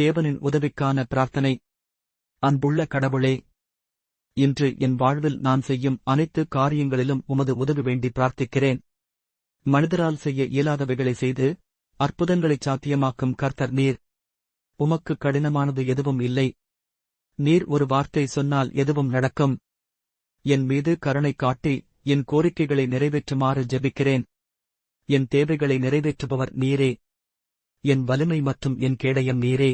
தேவனின் உதவிக்கான பிரார்த்தனை. அன்புள்ள கடவுளே இன்று என் வாழ்வில் நான் செய்யும் அனைத்து காரியங்களிலும் உமது உதவி வேண்டி பிரார்த்திக்கிறேன். மனிதரால் செய்ய இயலாதவைகளை செய்து அற்புதங்களைச் சாத்தியமாக்கும் கர்த்தர் நீர். உமக்கு கடினமானது எதுவும் இல்லை. நீர் ஒரு வார்த்தை சொன்னால் எதுவும் நடக்கும். என் மீது கருணை காட்டி என் கோரிக்கைகளை நிறைவேற்றுமாறு ஜெபிக்கிறேன். என் தேவைகளை நிறைவேற்றுபவர் நீரே. என் வலிமை மற்றும் என் கேடயம் நீரே.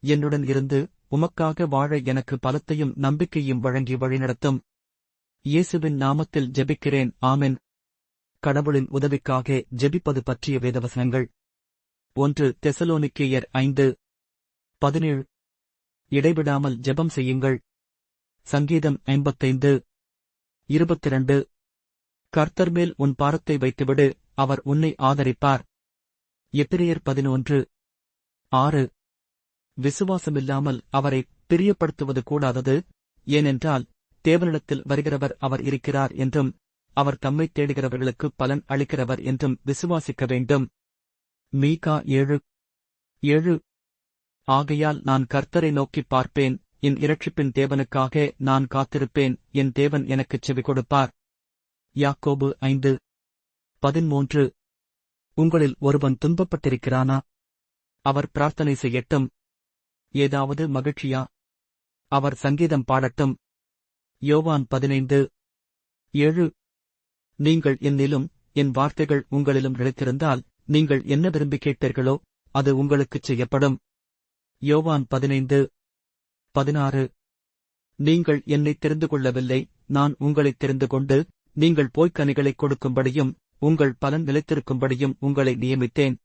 என்னுடன் இருந்து உமக்காக வாழ எனக்கு பலத்தையும் நம்பிக்கையும் வழங்கி வழிநடத்தும். இயேசுவின் நாமத்தில் ஜெபிக்கிறேன். ஆமென். கடவுளின் உதவிக்காக ஜெபிப்பது பற்றிய வேதவசனங்கள். ஒன்று தெசலோனிக்கேயர் ஐந்து பதினேழு. இடைவிடாமல் ஜெபம் செய்யுங்கள். சங்கீதம் ஐம்பத்தைந்து இருபத்திரண்டு. கர்த்தர் மேல் உன் பாரத்தை வைத்துவிடு அவர் உன்னை ஆதரிப்பார். எப்பிரியர் பதினொன்று ஆறு. விசுவாசமில்லாமல் அவரை பிரியப்படுத்துவது கூடாதது ஏனென்றால் தேவனிடத்தில் வருகிறவர் அவர் இருக்கிறார் என்றும் அவர் தம்மைத் தேடுகிறவர்களுக்கு பலன் அளிக்கிறவர் என்றும் விசுவாசிக்க வேண்டும். மீகா ஏழு ஏழு ஆகையால் நான் கர்த்தரை நோக்கிப் பார்ப்பேன் என் இரட்சிப்பின் தேவனுக்காக நான் காத்திருப்பேன் என் தேவன் எனக்குச் செவி கொடுப்பார். யாக்கோபு ஐந்து பதிமூன்று உங்களில் ஒருவன் துன்பப்பட்டிருக்கிறானா? அவர் பிரார்த்தனை செய்யட்டும் ஏதாவது மகிழ்ச்சியா? அவர் சங்கீதம் பாடட்டும். யோவான் பதினைந்து ஏழு. நீங்கள் என்னிலும் என் வார்த்தைகள் உங்களிலும் நிலைத்திருந்தால் நீங்கள் என்ன விரும்பி கேட்பீர்களோ அது உங்களுக்குச் செய்யப்படும். யோவான் பதினைந்து பதினாறு. நீங்கள் என்னை தெரிந்து கொள்ளவில்லை நான் உங்களைத் தெரிந்து கொண்டு நீங்கள் போய்க் கனிகளைக் கொடுக்கும்படியும் உங்கள் பலன் நிலைத்திருக்கும்படியும் உங்களை நியமித்தேன்.